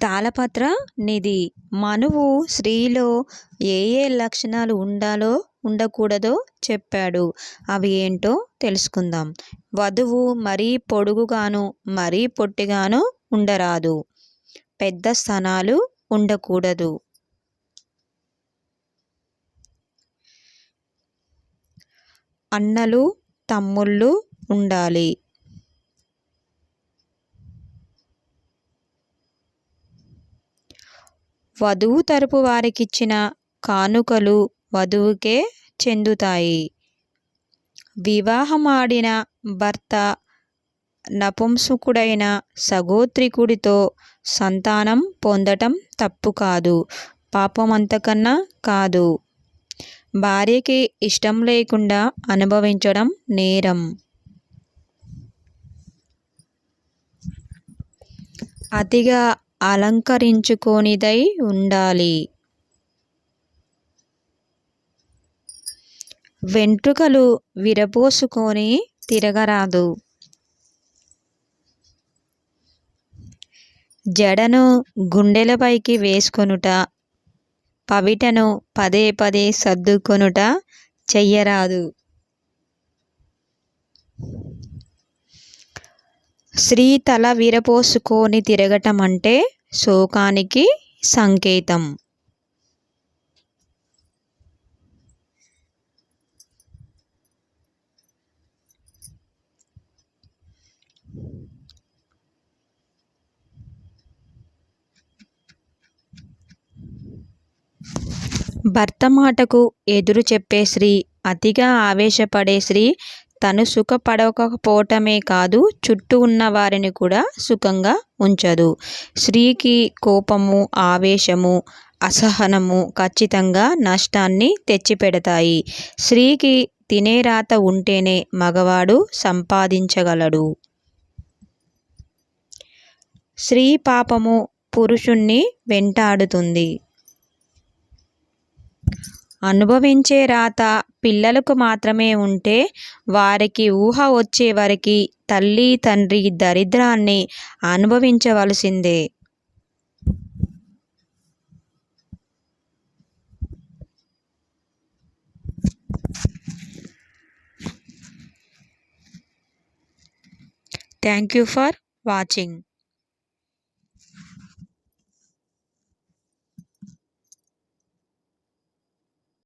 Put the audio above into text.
తాళపత్ర నిధి. మనువు స్త్రీలో ఏ ఏ లక్షణాలు ఉండాలో ఉండకూడదో చెప్పాడు. అవి ఏంటో తెలుసుకుందాం. వధువు మరీ పొడుగుగాను మరీ పొట్టిగాను ఉండరాదు. పెద్ద స్థానాలు ఉండకూడదు. అన్నలు తమ్ముళ్ళు ఉండాలి. వధువు తరపు వారికిచ్చిన కానుకలు వధువుకే చెందుతాయి. వివాహమాడిన భర్త నపుంసుకుడైన సగోత్రికుడితో సంతానం పొందటం తప్పు కాదు పాపం అంతకన్నా కాదు. భార్యకి ఇష్టం లేకుండా అనుభవించడం నేరం. అతిగా అలంకరించుకోనిదై ఉండాలి. వెంట్రుకలు విరబోసుకొని తిరగరాదు. జడను గుండెలపైకి వేసుకొనుట పవిటను పదే పదే సర్దుకొనుట చెయ్యరాదు. స్త్రీ తల విరపోసుకొని తిరగటం అంటే శోకానికి సంకేతం. భర్త మాటకు ఎదురు చెప్పే స్త్రీ అతిగా ఆవేశపడే స్త్రీ తను సుఖపడకపోవటమే కాదు చుట్టూ ఉన్న వారిని కూడా సుఖంగా ఉంచదు. స్త్రీకి కోపము ఆవేశము అసహనము ఖచ్చితంగా నష్టాన్ని తెచ్చిపెడతాయి. స్త్రీకి తినే రాత ఉంటేనే మగవాడు సంపాదించగలడు. స్త్రీ పాపము పురుషుణ్ణి వెంటాడుతుంది. అనుభవించే రాత పిల్లలకు మాత్రమే ఉంటే వారికి ఊహ వచ్చే వరకు తల్లి తండ్రి దరిద్రాన్ని అనుభవించవలసిందే. Thank you for watching